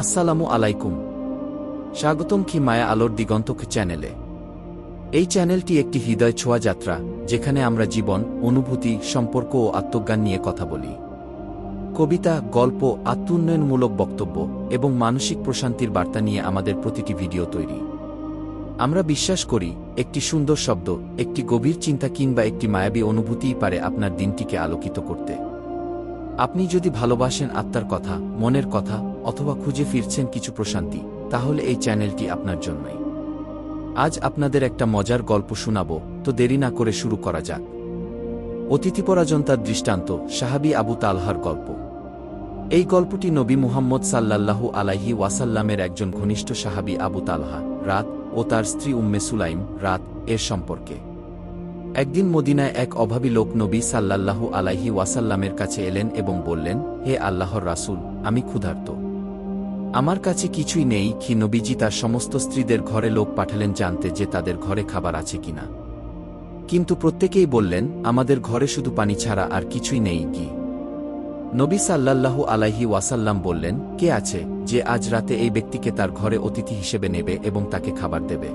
আসসালামু আলাইকুম। স্বাগতম কি মায়া আলোর দিগন্তক চ্যানেলে। এই চ্যানেলটি একটি হৃদয় ছোঁয়া যাত্রা, যেখানে আমরা জীবন, অনুভূতি, সম্পর্ক ও আত্মজ্ঞান নিয়ে কথা বলি। কবিতা, গল্প, আত্মোন্নয়নমূলক বক্তব্য এবং মানসিক প্রশান্তির বার্তা নিয়ে আমাদের প্রতিটি ভিডিও তৈরি। আমরা বিশ্বাস করি, একটি সুন্দর শব্দ, একটি গভীর চিন্তা কিংবা একটি মায়াবী অনুভূতিই পারে আপনার দিনটিকে আলোকিত করতে। আপনি যদি ভালোবাসেন আত্মার কথা, মনের কথা অথবা খুঁজে ফিরছেন কিছু প্রশান্তি, তাহলে এই চ্যানেলটি আপনার জন্যই। আজ আপনাদের একটা মজার গল্প শোনাব, তো দেরি না করে শুরু করা যাক। অতিথিপরাজন্তার দৃষ্টান্ত, সাহাবি আবু তালহার গল্প। এই গল্পটি নবী মুহাম্মদ সাল্লাল্লাহু আলাইহি ওয়াসাল্লামের একজন ঘনিষ্ঠ সাহাবি আবু তালহা, রাত, ও তার স্ত্রী উম্মে সুলাইম, রাত, এর সম্পর্কে। একদিন মদিনায় এক অভাবী লোক নবী সাল্লাল্লাহু আলাইহি ওয়াসাল্লামের কাছে এলেন এবং বললেন, হে আল্লাহর রাসূল, আমি ক্ষুধার্ত। আমার কাছে কিছুই নেই কি নবীজি তার সমস্ত স্ত্রীদের ঘরে লোক পাঠালেন জানতে যে তাদের ঘরে খাবার আছে কিনা। কিন্তু প্রত্যেকেই বললেন, আমাদের ঘরে শুধু পানি ছাড়া আর কিছুই নেই কি। নবী সাল্লাল্লাহু আলাইহি ওয়াসাল্লাম বললেন, কে আছে যে আজ রাতে এই ব্যক্তিকে তার ঘরে অতিথি হিসেবে নেবে এবং তাকে খাবার দেবে?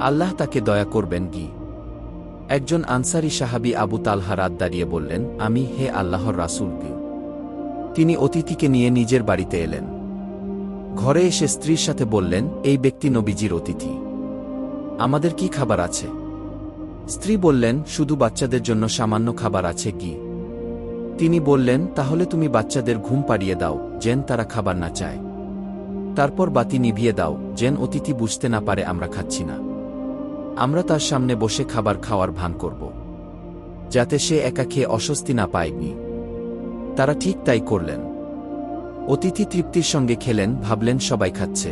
আল্লাহ তাকে দয়া করবেন কি? একজন আনসারি সাহাবি আবু তালহা রাত দাঁড়িয়ে বললেন, আমি হে আল্লাহর রাসূল তিনি অতিথিকে নিয়ে নিজের বাড়িতে এলেন। ঘরে এসে স্ত্রীর সাথে বললেন, এই ব্যক্তি নবীজির অতিথি। আমাদের কি খাবার আছে? স্ত্রী বললেন, শুধু বাচ্চাদের জন্য সামান্য খাবার আছে কি তিনি বললেন, তাহলে তুমি বাচ্চাদের ঘুম পাড়িয়ে দাও, যেন তারা খাবার না চায়। তারপর বাতি নিভিয়ে দাও, যেন অতিথি বুঝতে না পারে আমরা খাচ্ছি না। আমরা তার সামনে বসে খাবার খাওয়ার ভান করব, যাতে সে একা খেয়ে অস্বস্তি না পায়নি তারা ঠিক তাই করলেন। অতিথি তৃপ্তির সঙ্গে খেলেন, ভাবলেন সবাই খাচ্ছে।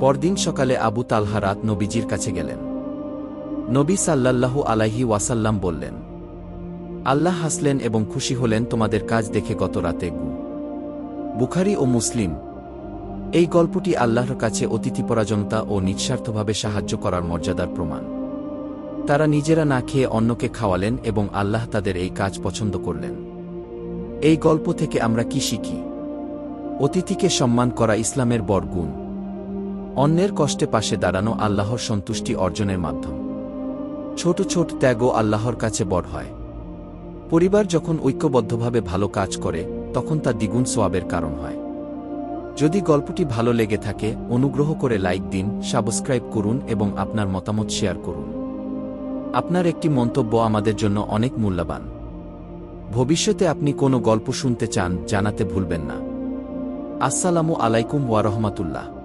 পরদিন সকালে আবু তালহা রাত নবীজির কাছে গেলেন। নবী সাল্লাল্লাহু আলাইহি ওয়াসাল্লাম বললেন, আল্লাহ হাসলেন এবং খুশি হলেন তোমাদের কাজ দেখে গত রাতে গু। বুখারি ও মুসলিম, এই গল্পটি আল্লাহর কাছে অতিথিপরাজনতা ও নিঃস্বার্থভাবে সাহায্য করার মর্যাদার প্রমাণ। তারা নিজেরা না খেয়ে অন্যকে খাওয়ালেন এবং আল্লাহ তাদের এই কাজ পছন্দ করলেন। এই গল্প থেকে আমরা কি শিখি? অতিথিকে সম্মান করা ইসলামের বড় গুণ। অন্যের কষ্টে পাশে দাঁড়ানো আল্লাহর সন্তুষ্টি অর্জনের মাধ্যম। ছোট ছোট ত্যাগও আল্লাহর কাছে বড় হয়। পরিবার যখন ঐক্যবদ্ধভাবে ভালো কাজ করে, তখন তা দ্বিগুণ সোয়াবের কারণ হয়। যদি গল্পটি ভালো লেগে থাকে, অনুগ্রহ করে লাইক দিন, সাবস্ক্রাইব করুন এবং আপনার মতামত শেয়ার করুন। আপনার একটি মন্তব্য আমাদের জন্য অনেক মূল্যবান। ভবিষ্যতে আপনি কোনো গল্প শুনতে চান, জানাতে ভুলবেন না। আসসালামু আলাইকুম ওয়ারহমাতুল্লাহ